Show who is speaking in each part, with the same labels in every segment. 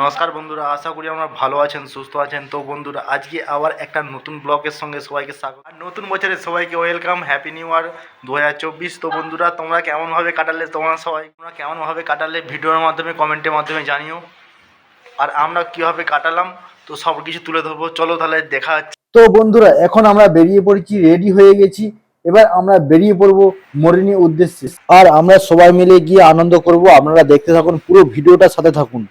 Speaker 1: নমস্কার বন্ধুরা, আশা করি আমরা ভালো আছেন, সুস্থ আছেন। তো বন্ধুরা, আজকে আবার একটা নতুন ব্লগের সঙ্গে সবাইকে স্বাগত। আর নতুন বছরে সবাইকে ওয়েলকাম, হ্যাপি নিউ ইয়ার দু হাজার চব্বিশ। তো বন্ধুরা, তোমরা কেমনভাবে কাটালে, তোমরা সবাই তোমরা কেমনভাবে কাটালে, ভিডিওর মাধ্যমে কমেন্টের মাধ্যমে জানিও। আর আমরা কীভাবে কাটালাম, তো সব কিছু তুলে ধরবো। চলো তাহলে দেখা হচ্ছে।
Speaker 2: তো বন্ধুরা, এখন আমরা বেরিয়ে পড়েছি রেডি হয়ে গেছি। এবার আমরা বেরিয়ে পড়ব মরিনী উদ্দেশ্যে। আর আমরা সবাই মিলে গিয়ে আনন্দ করব। আপনারা দেখতে থাকুন, পুরো ভিডিওটার সাথে থাকুন।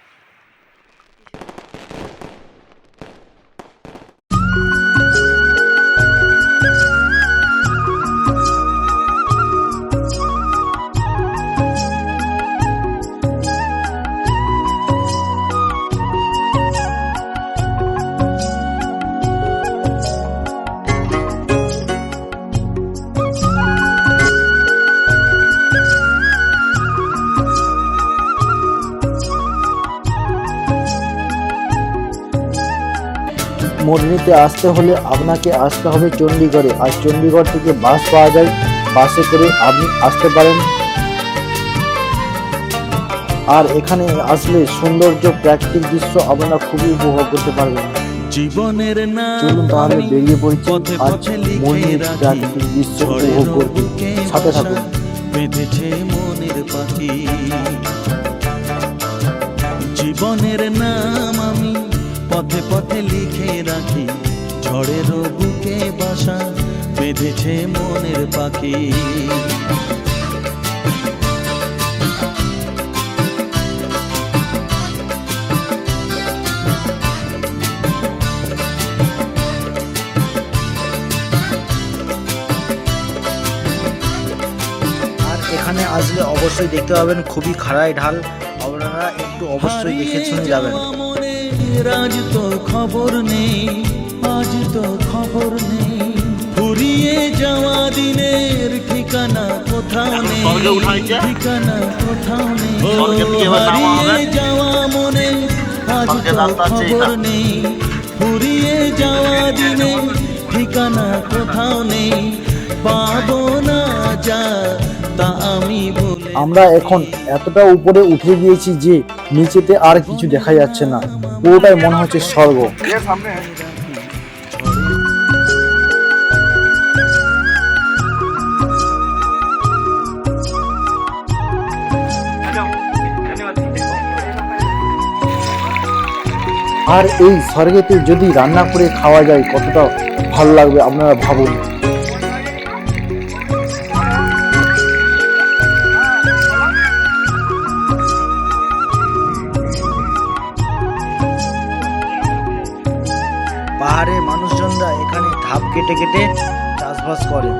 Speaker 2: মরিনীতে আসতে হলে আপনাকে আসতে হবে চণ্ডীগড়ে। আর চণ্ডীগড় থেকে বাস পাওয়া যায়। বাসে করে আপনি আসতে পারেন। আর এখানে আসলে সৌন্দর্য প্রাকৃতিক দৃশ্য আপনারা খুবই উপভোগ করতে পারবেন।
Speaker 3: জীবনের না
Speaker 2: চলুন তাহলে বেরিয়ে পড়ছি। আজ
Speaker 3: রাখি।
Speaker 2: প্রাকৃতিক দৃশ্য উপভোগ করতে সাথে থাকুন।
Speaker 3: বেঁধেছে মনের পাখি। জীবনের নাম আমি পথে পথে লিখে রাখি। ঝড়ের বুকে বাসা বেঁধেছে মনের পাখি।
Speaker 2: আর এখানে আসলে অবশ্যই দেখতে পাবেন খুবই খাড়াই ঢাল। আপনারা একটু অবশ্যই দেখে শুনে যাবেন।
Speaker 3: আজ তো খবর নেই আজ তো খবর নেই। ফুরিয়ে যাওয়া দিনের ঠিকানা কোথাও নেই ঠিকানা কোথাও নেই। হারিয়ে যাওয়া মনে আজ তো খবর নেই। ফুরিয়ে যাওয়া দিনে ঠিকানা কোথাও নেই পাবো না যা তা আমি
Speaker 2: আমরা এখন এতটা উপরে উঠে গিয়েছি যে নিচেতে আর কিছু দেখা যাচ্ছে না। পুরোটাই মনে হচ্ছে স্বর্গ। আর এই স্বর্গেতে যদি রান্না করে খাওয়া যায় কতটা ভালো লাগবে আপনারা ভাবুন। ধাপ কেটে কেটে চাষবাস করে।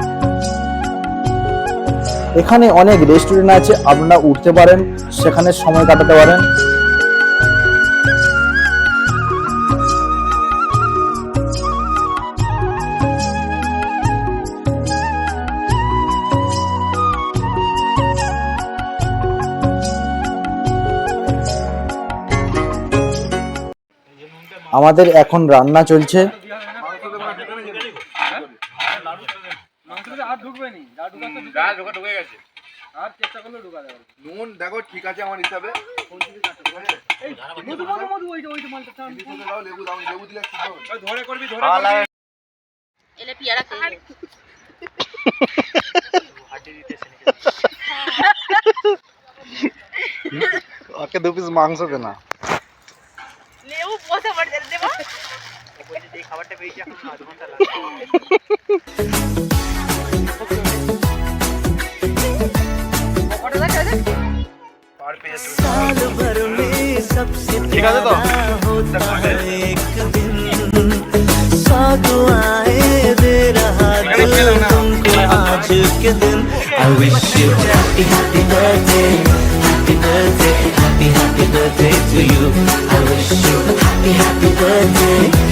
Speaker 2: এখানে অনেক রেস্টুরেন্ট আছে, আপনারা উঠতে পারেন, সেখানে সময় কাটাতে পারেন। আমাদের এখন রান্না চলছে।
Speaker 4: নুন দেখো ঠিক আছে আমার হিসাবে। লেবু দাও লেবু দাও লেবু দিলে ঠিক হবে
Speaker 5: এলে পিয়ারা খেয়ে
Speaker 2: ওকে দু পিস মাংস কেনা
Speaker 5: লেবু বসে পড়ে দেবো।
Speaker 3: साल भर में सबसे
Speaker 1: ठीक है तो?
Speaker 3: प्यारा होता है एक दिन साथ आए दे रहा दिल तुमको आज के दिन I wish you happy happy birthday happy birthday happy happy birthday to you I wish you happy happy birthday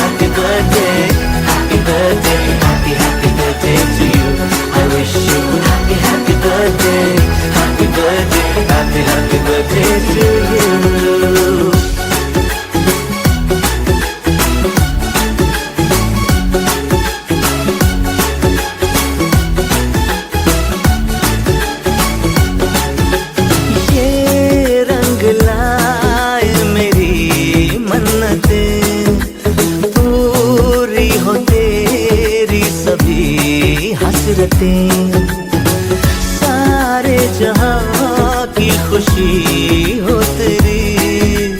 Speaker 3: जहाँ की खुशी हो तेरी।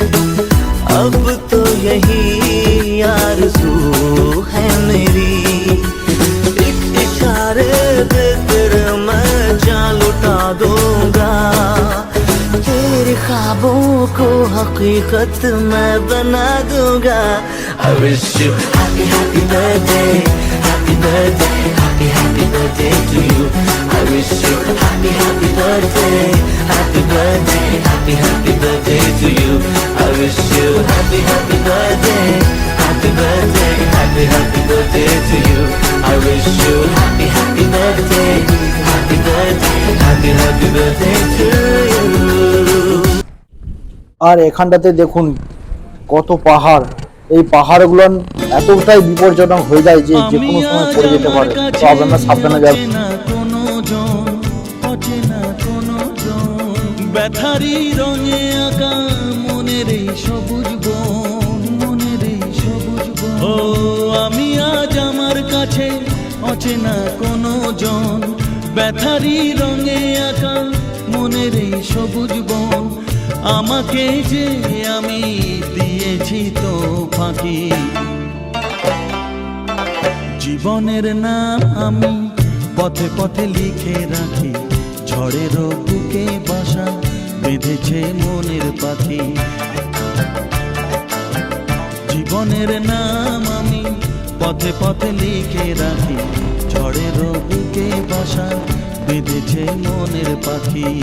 Speaker 3: अब तो यही आरज़ू है मेरी। एक मैं जान लुटा दूँगा। तेरे ख्वाबों को हकीकत मैं बना दूँगा। I wish you happy happy birthday happy happy birthday to you I wish you a happy happy birthday happy birthday happy happy birthday to you I wish you happy happy birthday happy birthday happy happy birthday to you I wish you happy happy birthday happy birthday happy happy birthday to you
Speaker 2: আর এখানটাতে দেখুন কত পাহাড় এই পাহাড়গুলো এতটাই বিপজ্জনক হয়ে যায় যে যে কোনো সময় পড়ে যেতে পারে। তো আপনারা সাবধানে যাবেন
Speaker 6: ব্যথারি রঙে আঁকা মনের এই সবুজ বন মনের এই সবুজ বন। ও আমি আজ আমার কাছে অচেনা কোনো জন ব্যথারি রঙে আঁকা মনের এই সবুজ বন আমাকে যে আমি দিয়েছি তো ফাঁকি। জীবনের নাম আমি পথে পথে লিখে রাখি। ঝড়ের বুকে বাসা বেঁধেছে মনের পাখি। জীবনের নাম আমি পথে পথে লিখে রাখি। ঝড়ের বুকে বাসা বেঁধেছে মনের পাখি।